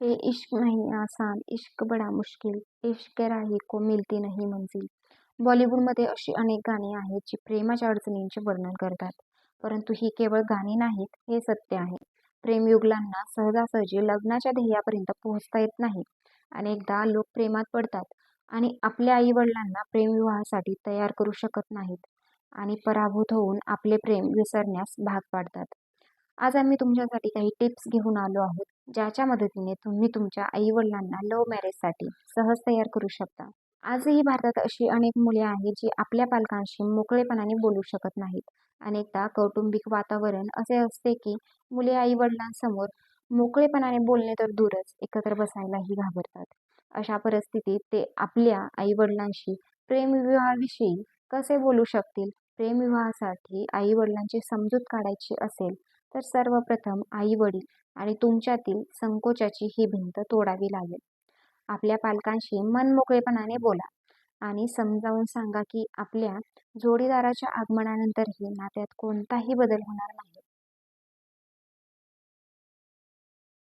ये इश्क नाही आसान इश्क बडा मुश्किल इश्क राही को मिलती नाही मंजिल. बॉलिवूडमध्ये अशी अनेक गाणी आहेत जी प्रेमाच्या अडचणींचे वर्णन करतात. परंतु ही केवळ गाणी नाहीत हे सत्य आहे. प्रेमयुगलांना सहजासहजी लग्नाच्या ध्येयापर्यंत पोहोचता येत नाही. अनेकदा लोक प्रेमात पडतात आणि आपल्या आईवडिलांना प्रेमविवाहासाठी तयार करू शकत नाहीत आणि पराभूत होऊन आपले प्रेम विसरण्यास भाग पाडतात. आज आम्ही तुमच्यासाठी काही टिप्स घेऊन आलो आहोत ज्याच्या मदतीने तुम्ही तुमच्या आईवडिलांना लव्ह मॅरेजसाठी सहज तयार करू शकता. आजही भारतात अशी अनेक मुले आहेत जी आपल्या पालकांशी मोकळेपणाने बोलू शकत नाहीत. अनेकदा कौटुंबिक वातावरण असे असते की मुले आईवडिलांसमोर मोकळेपणाने बोलणे तर दूरच एकत्र बसायलाही घाबरतात. अशा परिस्थितीत ते आपल्या आईवडिलांशी प्रेमविवाहाविषयी कसे बोलू शकतील? प्रेमविवाहासाठी आईवडिलांची समजूत काढायची असेल तर सर्वप्रथम आईवडील आणि तुमच्यातील संकोचाची ही भिंत तोडावी लागेल. आपल्या पालकांशी मनमोकळेपणाने बोला आणि समजावून सांगा की आपल्या जोडीदाराच्या आगमनानंतरही नात्यात कोणताही बदल होणार नाही.